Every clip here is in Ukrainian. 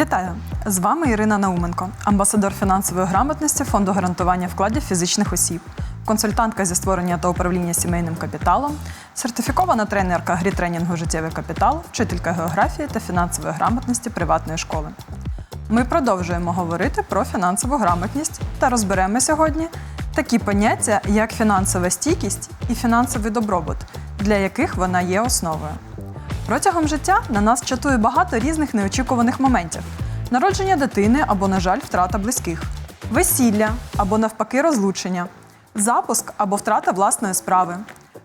Вітаю! З вами Ірина Науменко, амбасадор фінансової грамотності Фонду гарантування вкладів фізичних осіб, консультантка зі створення та управління сімейним капіталом, сертифікована тренерка грі тренінгу Життєвий капітал, вчителька географії та фінансової грамотності приватної школи. Ми продовжуємо говорити про фінансову грамотність та розберемо сьогодні такі поняття, як фінансова стійкість і фінансовий добробут, для яких вона є основою. Протягом життя на нас чатує багато різних неочікуваних моментів: народження дитини або, на жаль, втрата близьких, весілля або навпаки розлучення, запуск або втрата власної справи,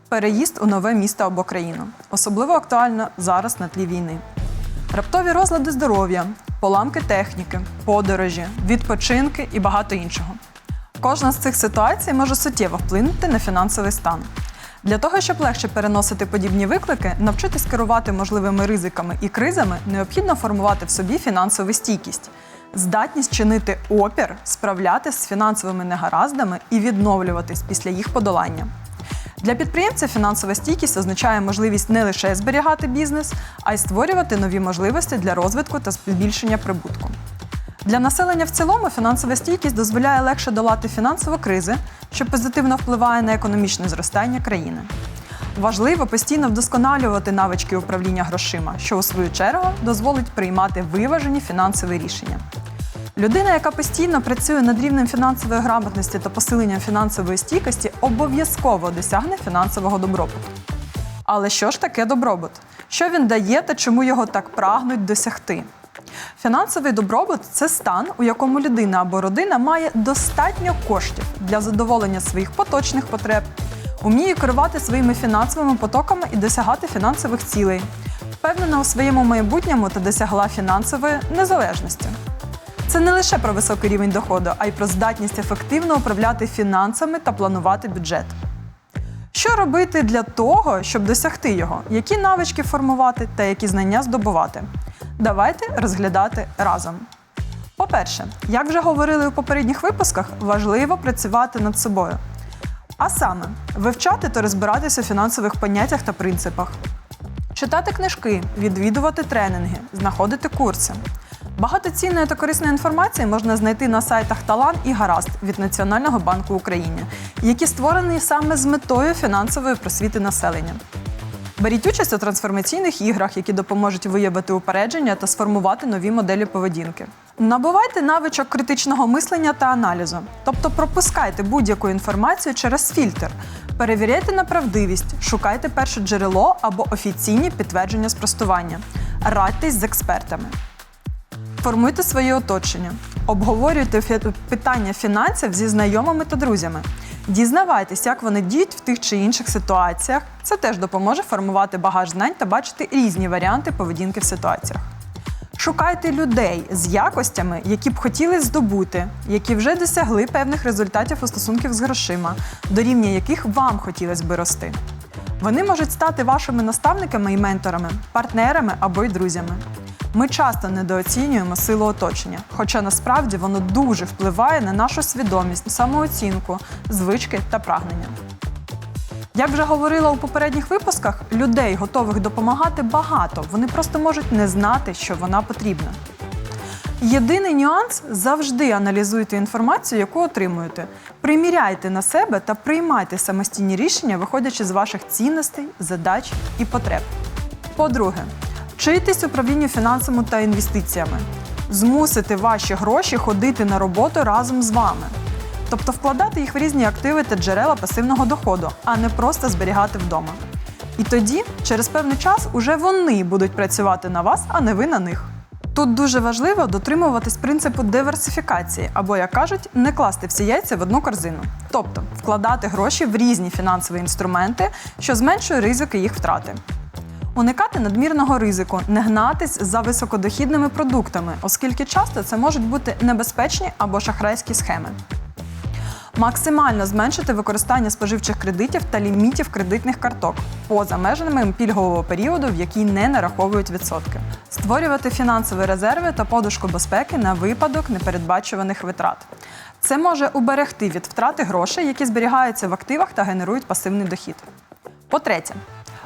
переїзд у нове місто або країну. Особливо актуально зараз на тлі війни. Раптові розлади здоров'я, поламки техніки, подорожі, відпочинки і багато іншого. Кожна з цих ситуацій може суттєво вплинути на фінансовий стан. Для того, щоб легше переносити подібні виклики, навчитись керувати можливими ризиками і кризами, необхідно формувати в собі фінансову стійкість, здатність чинити опір, справлятися з фінансовими негараздами і відновлюватись після їх подолання. Для підприємця фінансова стійкість означає можливість не лише зберігати бізнес, а й створювати нові можливості для розвитку та збільшення прибутку. Для населення в цілому фінансова стійкість дозволяє легше долати фінансові кризи, що позитивно впливає на економічне зростання країни. Важливо постійно вдосконалювати навички управління грошима, що у свою чергу дозволить приймати виважені фінансові рішення. Людина, яка постійно працює над рівнем фінансової грамотності та посиленням фінансової стійкості, обов'язково досягне фінансового добробуту. Але що ж таке добробут? Що він дає та чому його так прагнуть досягти? Фінансовий добробут це стан, у якому людина або родина має достатньо коштів для задоволення своїх поточних потреб, уміє керувати своїми фінансовими потоками і досягати фінансових цілей, впевнена у своєму майбутньому та досягла фінансової незалежності. Це не лише про високий рівень доходу, а й про здатність ефективно управляти фінансами та планувати бюджет. Що робити для того, щоб досягти його? Які навички формувати та які знання здобувати? Давайте розглядати разом. По-перше, як вже говорили у попередніх випусках, важливо працювати над собою. А саме, вивчати та розбиратися у фінансових поняттях та принципах, читати книжки, відвідувати тренінги, знаходити курси. Багато цінної та корисної інформації можна знайти на сайтах Талан і Гаразд від Національного банку України, які створені саме з метою фінансової просвіти населення. Беріть участь у трансформаційних іграх, які допоможуть виявити упередження та сформувати нові моделі поведінки. Набувайте навичок критичного мислення та аналізу, тобто пропускайте будь-яку інформацію через фільтр, перевіряйте на правдивість, шукайте перше джерело або офіційні підтвердження спростування, радьтесь з експертами. Формуйте своє оточення, обговорюйте питання фінансів зі знайомими та друзями. Дізнавайтесь, як вони діють в тих чи інших ситуаціях. Це теж допоможе формувати багаж знань та бачити різні варіанти поведінки в ситуаціях. Шукайте людей з якостями, які б хотіли здобути, які вже досягли певних результатів у стосунках з грошима, до рівня яких вам хотілося би рости. Вони можуть стати вашими наставниками і менторами, партнерами або й друзями. Ми часто недооцінюємо силу оточення, хоча насправді воно дуже впливає на нашу свідомість, самооцінку, звички та прагнення. Як вже говорила у попередніх випусках, людей, готових допомагати, багато. Вони просто можуть не знати, що вона потрібна. Єдиний нюанс завжди аналізуйте інформацію, яку отримуєте. Приміряйте на себе та приймайте самостійні рішення, виходячи з ваших цінностей, задач і потреб. По-друге, вчитесь управлінню фінансами та інвестиціями. Змусити ваші гроші ходити на роботу разом з вами. Тобто вкладати їх в різні активи та джерела пасивного доходу, а не просто зберігати вдома. І тоді, через певний час, уже вони будуть працювати на вас, а не ви на них. Тут дуже важливо дотримуватись принципу диверсифікації, або, як кажуть, не класти всі яйця в одну корзину. Тобто вкладати гроші в різні фінансові інструменти, що зменшує ризики їх втрати. Уникати надмірного ризику, не гнатись за високодохідними продуктами, оскільки часто це можуть бути небезпечні або шахрайські схеми. Максимально зменшити використання споживчих кредитів та лімітів кредитних карток поза межами пільгового періоду, в який не нараховують відсотки. Створювати фінансові резерви та подушку безпеки на випадок непередбачуваних витрат. Це може уберегти від втрати грошей, які зберігаються в активах та генерують пасивний дохід. По-третє,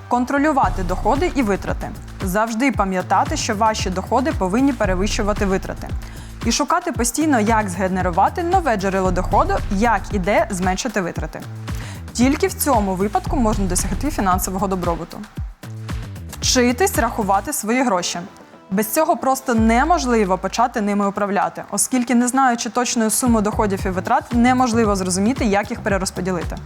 контролювати доходи і витрати. Завжди пам'ятати, що ваші доходи повинні перевищувати витрати. І шукати постійно, як згенерувати нове джерело доходу, як і де зменшити витрати. Тільки в цьому випадку можна досягти фінансового добробуту. Вчитись рахувати свої гроші. Без цього просто неможливо почати ними управляти, оскільки, не знаючи точної суми доходів і витрат, неможливо зрозуміти, як їх перерозподілити.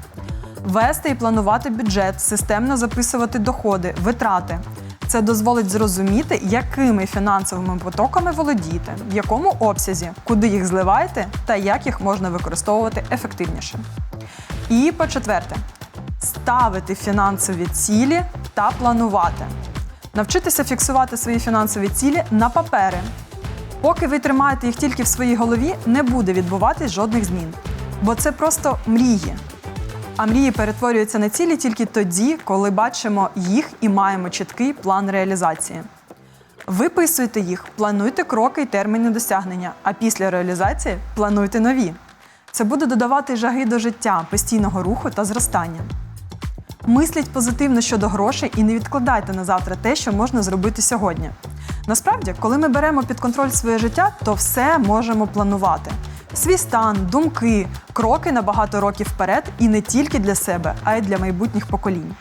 Вести і планувати бюджет, системно записувати доходи, витрати. Це дозволить зрозуміти, якими фінансовими потоками володієте, в якому обсязі, куди їх зливаєте та як їх можна використовувати ефективніше. І по-четверте, ставити фінансові цілі та планувати. Навчитися фіксувати свої фінансові цілі на папери. Поки ви тримаєте їх тільки в своїй голові, не буде відбуватись жодних змін. Бо це просто мрії. А мрії перетворюються на цілі тільки тоді, коли бачимо їх і маємо чіткий план реалізації. Виписуйте їх, плануйте кроки і терміни досягнення, а після реалізації плануйте нові. Це буде додавати жаги до життя, постійного руху та зростання. Мисліть позитивно щодо грошей і не відкладайте на завтра те, що можна зробити сьогодні. Насправді, коли ми беремо під контроль своє життя, то все можемо планувати. Свій стан, думки, кроки на багато років вперед і не тільки для себе, а й для майбутніх поколінь.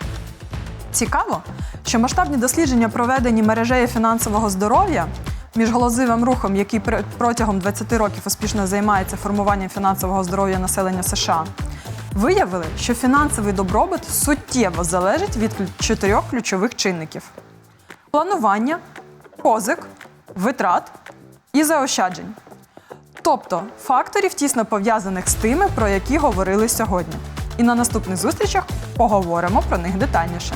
Цікаво, що масштабні дослідження, проведені мережею фінансового здоров'я, міжголозивим рухом, який протягом 20 років успішно займається формуванням фінансового здоров'я населення США, виявили, що фінансовий добробут суттєво залежить від чотирьох ключових чинників: планування, позик, витрат і заощаджень. Тобто факторів тісно пов'язаних з тими, про які говорили сьогодні. І на наступних зустрічах поговоримо про них детальніше.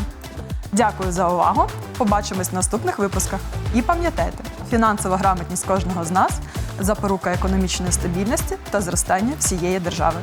Дякую за увагу! Побачимось в наступних випусках. І пам'ятайте, фінансова грамотність кожного з нас запорука економічної стабільності та зростання всієї держави.